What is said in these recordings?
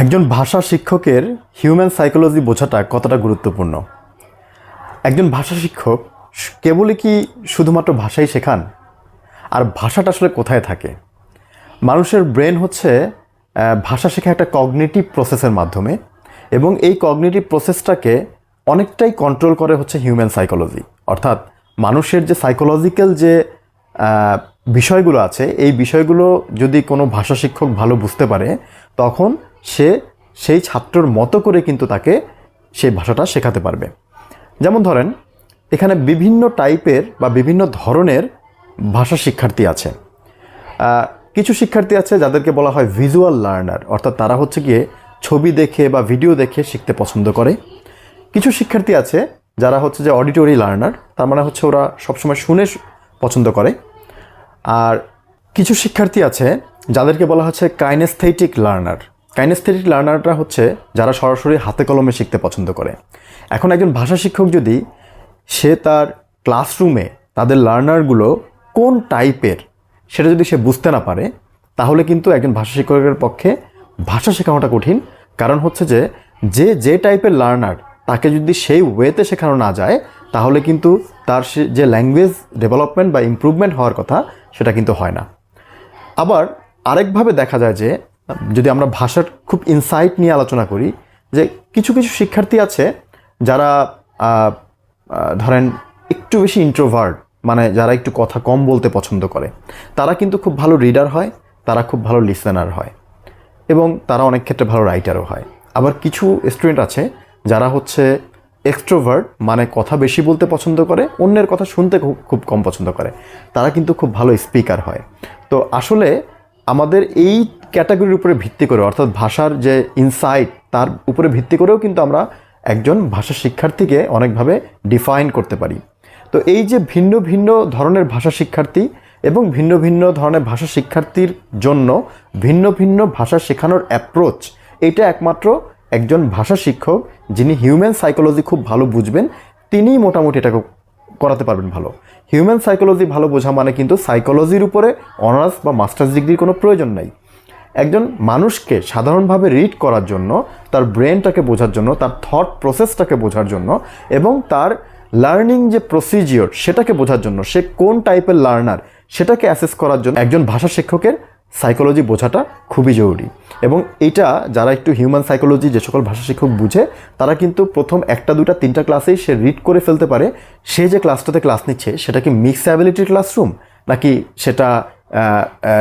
একজন ভাষা শিক্ষকের হিউম্যান সাইকোলজি বোঝাটা কতটা গুরুত্বপূর্ণ? একজন ভাষা শিক্ষক কেবলই কি শুধুমাত্র ভাষাই শেখান? আর ভাষাটা আসলে কোথায় থাকে? মানুষের ব্রেন হচ্ছে ভাষা শেখা একটা কগনেটিভ প্রসেসের মাধ্যমে এবং এই কগনেটিভ প্রসেসটাকে অনেকটাই কন্ট্রোল করে হচ্ছে হিউম্যান সাইকোলজি অর্থাৎ মানুষের যে সাইকোলজিক্যাল যে বিষয়গুলো আছে, এই বিষয়গুলো যদি কোনো ভাষা শিক্ষক ভালো বুঝতে পারে, তখন সে সেই ছাত্রর মতো করে কিন্তু তাকে সেই ভাষাটা শেখাতে পারবে। যেমন ধরেন, এখানে বিভিন্ন টাইপের বা বিভিন্ন ধরনের ভাষা শিক্ষার্থী আছে। কিছু শিক্ষার্থী আছে যাদেরকে বলা হয় ভিজুয়াল লার্নার অর্থাৎ তারা হচ্ছে গিয়ে ছবি দেখে বা ভিডিও দেখে শিখতে পছন্দ করে। কিছু শিক্ষার্থী আছে যারা হচ্ছে যে অডিটরি লার্নার তার মানে হচ্ছে ওরা সবসময় শুনে পছন্দ করে। আর কিছু শিক্ষার্থী আছে যাদেরকে বলা হচ্ছে কাইনেস্থেটিক লার্নার কাইনেস্থেটিক লার্নাররা হচ্ছে যারা সরাসরি হাতে কলমে শিখতে পছন্দ করে। এখন একজন ভাষা শিক্ষক যদি সে তার ক্লাসরুমে তাদের লার্নারগুলো কোন টাইপের সেটা যদি সে বুঝতে না পারে, তাহলে কিন্তু একজন ভাষা শিক্ষকের পক্ষে ভাষা শেখানোটা কঠিন। কারণ হচ্ছে যে যে যে টাইপের লার্নার তাকে যদি সেই ওয়েতে শেখানো না যায়, তাহলে কিন্তু তার যে ল্যাঙ্গুয়েজ ডেভেলপমেন্ট বা ইমপ্রুভমেন্ট হওয়ার কথা সেটা কিন্তু হয় না। আবার আরেকভাবে দেখা যায় যে যদি আমরা ভাষার খুব ইনসাইট নিয়ে আলোচনা করি, যে কিছু কিছু শিক্ষার্থী আছে যারা ধরেন একটু বেশি ইন্ট্রোভার্ট মানে যারা একটু কথা কম বলতে পছন্দ করে, তারা কিন্তু খুব ভালো রিডার হয়, তারা খুব ভালো লিসেনার হয় এবং তারা অনেক ক্ষেত্রে ভালো রাইটারও হয়। আবার কিছু স্টুডেন্ট আছে যারা হচ্ছে এক্সট্রোভার্ট মানে কথা বেশি বলতে পছন্দ করে, অন্যের কথা শুনতে খুব কম পছন্দ করে। তারা কিন্তু খুব ভালো স্পিকার হয়। তো আসলে আমাদের এই ক্যাটাগরির উপরে ভিত্তি করে, অর্থাৎ ভাষার যে ইনসাইট তার উপরে ভিত্তি করেও কিন্তু আমরা একজন ভাষা শিক্ষার্থীকে অনেকভাবে ডিফাইন করতে পারি। তো এই যে ভিন্ন ভিন্ন ধরনের ভাষা শিক্ষার্থী এবং ভিন্ন ভিন্ন ধরনের ভাষা শিক্ষার্থীর জন্য ভিন্ন ভিন্ন ভাষা শেখানোর অ্যাপ্রোচ এটা একমাত্র একজন ভাষা শিক্ষক যিনি হিউম্যান সাইকোলজি খুব ভালো বুঝবেন তিনিই মোটামুটি এটাকে করাতে পারবেন ভালো। হিউম্যান সাইকোলজি ভালো বোঝা মানে কিন্তু সাইকোলজির উপরে অনার্স বা মাস্টার্স ডিগ্রির কোনো প্রয়োজন নাই। একজন মানুষকে সাধারণভাবে রিড করার জন্য, তার ব্রেনটাকে বোঝার জন্য, তার থট প্রসেসটাকে বোঝার জন্য এবং তার লার্নিং যে প্রসিজিওর সেটাকে বোঝার জন্য, সে কোন টাইপের লার্নার সেটাকে অ্যাসেস করার জন্য একজন ভাষা শিক্ষকের সাইকোলজি বোঝাটা খুবই জরুরি। এবং এটা যারা একটু হিউম্যান সাইকোলজি যে সকল ভাষা শিক্ষক বুঝে, তারা কিন্তু প্রথম একটা দুটা তিনটা ক্লাসেই সে রিড করে ফেলতে পারে। সে যে ক্লাসটাতে ক্লাস নিচ্ছে, সেটা কি মিক্স অ্যাবিলিটির ক্লাসরুম নাকি সেটা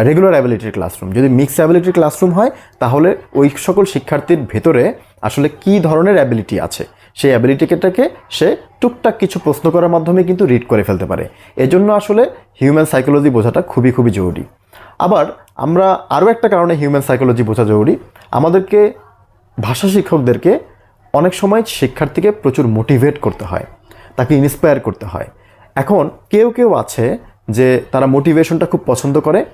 রেগুলার অ্যাবিলিটির ক্লাসরুম যদি মিক্স অ্যাবিলিটির ক্লাসরুম হয়, তাহলে ওই সকল শিক্ষার্থীর ভেতরে আসলে কী ধরনের অ্যাবিলিটি আছে? সেই অ্যাবিলিটিটাকে সে টুকটাক কিছু প্রশ্ন করার মাধ্যমে কিন্তু রিড করে ফেলতে পারে। এজন্য আসলে হিউম্যান সাইকোলজি বোঝাটা খুবই খুবই জরুরি। আবার আমরা আরও একটা কারণে হিউম্যান সাইকোলজি বোঝা জরুরি। আমাদেরকে, ভাষা শিক্ষকদেরকে অনেক সময় শিক্ষার্থীকে প্রচুর মোটিভেট করতে হয়, তাকে ইন্সপায়ার করতে হয়। এখন কেউ কেউ আছে যে তারা মোটিভেশনটা খুব পছন্দ করে,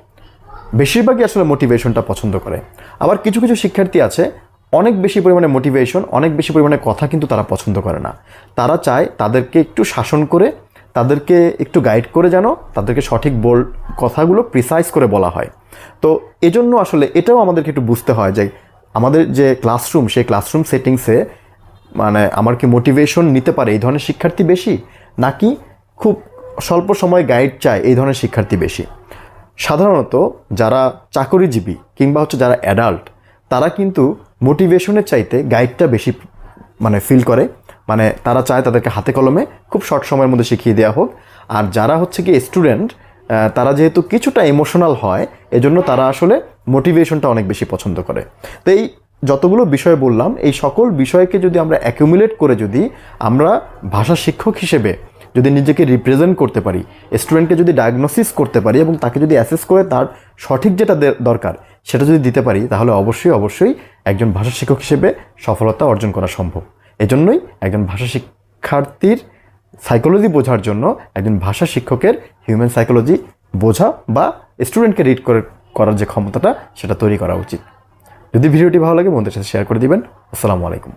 বেশিরভাগই আসলে মোটিভেশনটা পছন্দ করে। আবার কিছু কিছু শিক্ষার্থী আছে, অনেক বেশি পরিমাণে মোটিভেশন অনেক বেশি পরিমাণে কথা কিন্তু তারা পছন্দ করে না। তারা চায় তাদেরকে একটু শাসন করে, তাদেরকে একটু গাইড করে যেন তাদেরকে সঠিক বল, কথাগুলো প্রিসাইজ করে বলা হয়। তো এজন্য আসলে এটাও আমাদেরকে একটু বুঝতে হয় যে আমাদের যে ক্লাসরুম সেই ক্লাসরুম সেটিংসে মানে আমার কি মোটিভেশন নিতে পারে এই ধরনের শিক্ষার্থী বেশি? নাকি খুব স্বল্প সময় গাইড চায় এই ধরনের শিক্ষার্থী বেশি। সাধারণত যারা চাকরিজীবী কিংবা হচ্ছে যারা অ্যাডাল্ট তারা কিন্তু মোটিভেশনের চাইতে গাইডটা বেশি মানে ফিল করে। মানে তারা চায় তাদেরকে হাতে কলমে খুব শর্ট সময়ের মধ্যে শিখিয়ে দেওয়া হোক। আর যারা হচ্ছে কি স্টুডেন্ট তারা যেহেতু কিছুটা ইমোশনাল হয়, এজন্য তারা আসলে মোটিভেশনটা অনেক বেশি পছন্দ করে। তো এই যতগুলো বিষয় বললাম, এই সকল বিষয়কে যদি আমরা অ্যাকুমুলেট করে যদি আমরা ভাষা শিক্ষক হিসেবে যদি নিজেকে রিপ্রেজেন্ট করতে পারি স্টুডেন্টকে যদি ডায়াগনোসিস করতে পারি এবং তাকে যদি অ্যাসেস করে তার সঠিক যেটা দরকার সেটা যদি দিতে পারি, তাহলে অবশ্যই অবশ্যই একজন ভাষা শিক্ষক হিসেবে সফলতা অর্জন করা সম্ভব। এজন্যই একজন ভাষা শিক্ষার্থীর সাইকোলজি বোঝার জন্য একজন ভাষা শিক্ষকের হিউম্যান সাইকোলজি বোঝা বা স্টুডেন্টকে রিড করে করার যে ক্ষমতাটা, সেটা তৈরি করা উচিত। যদি ভিডিওটি ভালো লাগে, বন্ধুদের সাথে শেয়ার করে দিবেন। আসসালামু আলাইকুম।